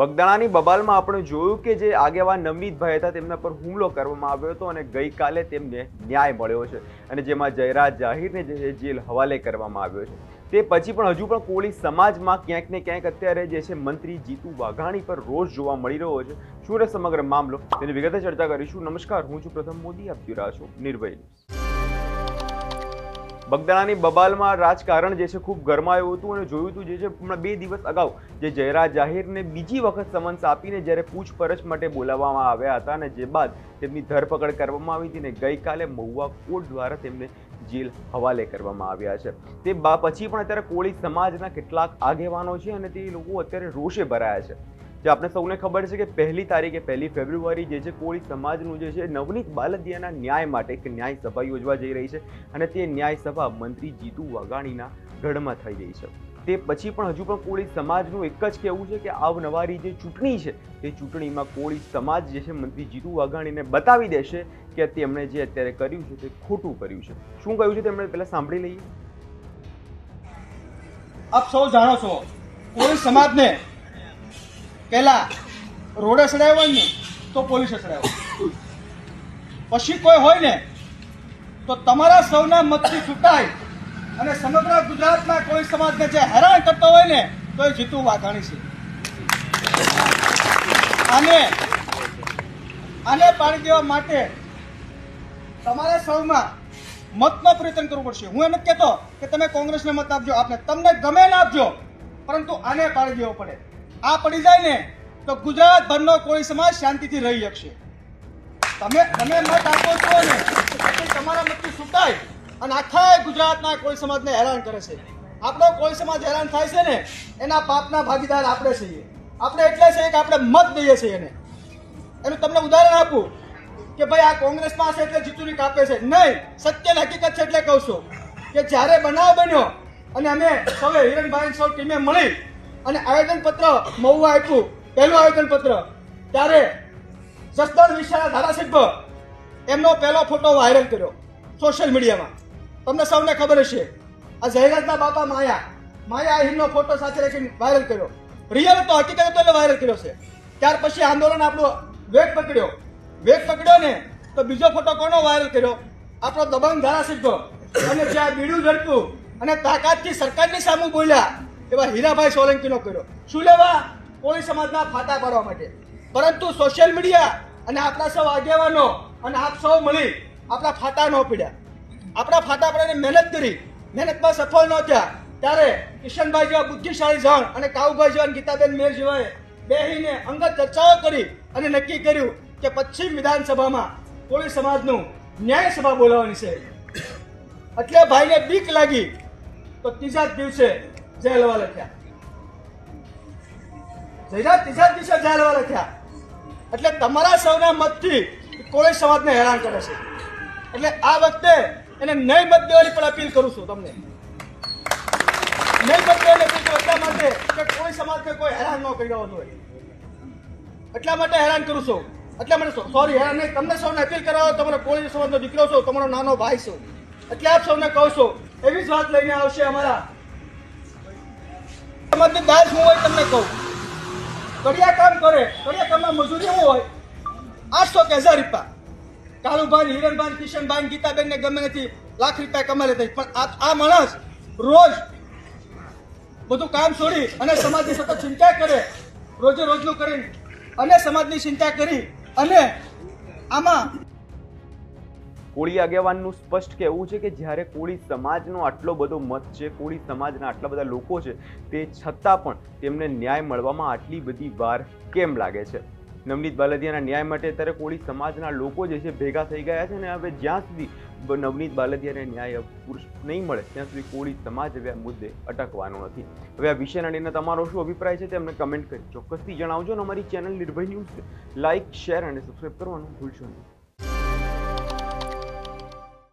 બગદાણાની બબાલમાં આપણે જોયું કે જે આગેવાન નવનીતભાઈ હતા, તેમના પર હુમલો કરવામાં આવ્યો હતો અને ગઈકાલે તેમને ન્યાય મળ્યો છે. અને જેમાં જયરાજ જાહીરને જે જેલ હવાલે કરવામાં આવ્યો છે. તે પછી પણ હજુ પણ કોળી સમાજમાં ક્યાંક ને ક્યાંક અત્યારે જે છે, મંત્રી જીતુ વાઘાણી પર રોષ જોવા મળી રહ્યો છે. શું રહે સમગ્ર મામલો? તેની વિગતે ચર્ચા કરીશું. નમસ્કાર, હું છું પ્રથમ મોદી. આપ રહ્યા છો નિર્ભય બગદાણાની બબાલમાં રાજકારણ જે છે ખૂબ ગરમાયું હતું અને જોયું હતું જે છે હમણાં બે દિવસ અગાઉ જે જયરાજ જાહેરને બીજી વખત સમન્સ આપીને જ્યારે પૂછપરછ માટે બોલાવવામાં આવ્યા હતા અને જે બાદ તેમની ધરપકડ કરવામાં આવી હતી ને ગઈકાલે મહુવા કોર્ટ દ્વારા તેમને જેલ હવાલે કરવામાં આવ્યા છે. તે પછી પણ અત્યારે કોળી સમાજના કેટલાક આગેવાનો છે અને તે લોકો અત્યારે રોષે ભરાયા છે. જે આપણે સૌને ખબર છે કે પહેલી તારીખે, પહેલી ફેબ્રુઆરી જે છે કોળી સમાજનું જે છે નવનીત બાલદિયાના ન્યાય માટે એક ન્યાય સભા યોજવા જઈ રહી છે અને તે ન્યાય સભા મંત્રી જીતુ વાઘાણીના ગઢમાં થઈ રહી છે. તે પછી પણ હજુ પણ કોળી સમાજનું એક જ કહેવું છે કે આવનવારી જે ચૂંટણી છે, તે ચૂંટણીમાં કોળી સમાજ જે છે મંત્રી જીતુ વાઘાણીને બતાવી દેશે કે તેમણે જે અત્યારે કર્યું છે તે ખોટું કર્યું છે. શું કહ્યું છે તેમણે પહેલા સાંભળી લઈએ. આપ સૌ જાણો છો કોઈ સમાજને પહેલા રોડે ચડાવ્યો હોય ને તો પોલીસે ચડાવ્યો પછી કોઈ હોય ને તો તમારા સૌના મતથી છૂટાય અને સમગ્ર ગુજરાતમાં કોઈ સમાજને જે હેરાન કરતો હોય ને તો એ જીતુ વાઘાણી છે. આને આને પાડી દેવા માટે તમારે સૌમાં મતનો પ્રયત્ન કરવું પડશે. હું એમ જ કહેતો કે તમે કોંગ્રેસને મત આપજો, આપને તમને ગમે ના આપજો, પરંતુ આને પાડી દેવો પડે. આ પડી જાય ને, તો ગુજરાતભરનો કોઈ સમાજ શાંતિથી રહી શકશે. તમે તમે મત આપો છો ને તમારા મતથી છૂટાય અને આખા ગુજરાતના કોઈ સમાજને હેરાન કરે છે. આપણો કોઈ સમાજ હેરાન થાય છે ને, એના પાપના ભાગીદાર આપણે છીએ. આપણે એટલે છે કે આપણે મત દઈએ છીએ એને. એનું તમને ઉદાહરણ આપું કે ભાઈ આ કોંગ્રેસમાં છે એટલે જીતુની કાપે છે. નહીં સત્ય હકીકત છે એટલે કહું છું કે જ્યારે બનાવ બન્યો અને અમે સૌએ હિરણભાઈ સૌ ટીમે મળી અને આવેદનપત્ર મહુવા આપ્યું. પહેલું આવેદન પત્ર ત્યારે જસદણ વિશાળા ધારાસભ્ય એમનો પહેલો ફોટો વાયરલ કર્યો સોશિયલ મીડિયામાં. તમને સૌને ખબર હશે, આ જહેરાતના બાપા માયા માયા આહિરનો ફોટો સાથે રાખીને વાયરલ કર્યો. રિયલ હતો, હકીકત હતો, એટલે વાયરલ કર્યો છે. ત્યાર પછી આંદોલન આપણો વેગ પકડ્યો. વેગ પકડ્યો ને તો બીજો ફોટો કોનો વાયરલ કર્યો? આપણો દબંગ ધારાસભ્ય. અને જ્યાં બીડું ઝડપ્યું અને તાકાતથી સરકારની સામે બોલ્યા એવા હીરાભાઈ સોલંકીનો કર્યો. શું લેવા? કોળી સમાજના ફાટા પાડવા માટે. પરંતુ સોશિયલ મીડિયા અને આપણા સૌ આગેવાનો અને આપ સૌ મળી આપણા ફાટા ન પીડ્યા. આપણા ફાટા પાડીને મહેનત કરી. મહેનતમાં સફળ ન થયા. ત્યારે કિશનભાઈ જેવા બુદ્ધિશાળી જણ અને કાઉભાઈ જેવા ગીતાબેન મેર જેવાએ બેહીને અંગત ચર્ચાઓ કરી અને નક્કી કર્યું કે પશ્ચિમ વિધાનસભામાં કોળી સમાજનું ન્યાય સભા બોલાવવાની છે. એટલે ભાઈને બીક લાગી તો ત્રીજા જ દિવસે જેલ હવાલે થયા જયરા ત્રીજા દિવસે જેલ હવાલે થયા એટલે તમારા સૌના મતથી કોળી સમાજને હેરાન કરે છે. એટલે આ વખતે એને નહીં મત દેવાની પણ અપીલ કરું છું તમને. નહીં મત દેવાની અપીલ એટલા માટે કે કોઈ સમાજને કોઈ હેરાન ન કરી હોય. એટલા માટે હેરાન કરું છું. એટલા માટે સોરી હેરાન નહીં. તમને સૌને અપીલ કરવા તમારો કોળી સમાજનો દીકરો છો, તમારો નાનો ભાઈ છો. એટલે આપ સૌને કહું છું, એવી જ વાત લઈને આવશે અમારા સમાજની દાલ શું હોય તમને કહું. કડિયા કામ કરે, કડિયા કામમાં મજૂરી શું હોય? આઠસો કે હજાર રૂપિયા. કાળુભાઈ હિરણભાઈ, કિશનભાઈ ગીતાબેન ને ગમે નથી, લાખ રૂપિયા કમાઈ લેતા પણ આ માણસ રોજ બધું કામ છોડી અને સમાજની સતત ચિંતા કરે. રોજે રોજનું કરી અને સમાજની ચિંતા કરી અને આમાં કોળી આગેવાનનું સ્પષ્ટ કહેવું છે કે જ્યારે કોળી સમાજનો આટલો બધો મત છે, કોળી સમાજના આટલા બધા લોકો છે, તે છતાં પણ તેમને ન્યાય મળવામાં આટલી બધી વાર કેમ લાગે છે? નવનીત બાલદિયાના ન્યાય માટે અત્યારે કોળી સમાજના લોકો જે છે ભેગા થઈ ગયા છે અને હવે જ્યાં સુધી નવનીત બાલદિયાને ન્યાય પુરુષ નહીં મળે, ત્યાં સુધી કોળી સમાજ હવે આ મુદ્દે અટકવાનો નથી. હવે આ વિષયના લઈને તમારો શું અભિપ્રાય છે તે અમને કમેન્ટ કરી ચોક્કસથી જણાવજો અને અમારી channel Nirbhay news. Like share અને સબસ્ક્રાઈબ કરવાનું ભૂલશો નહીં.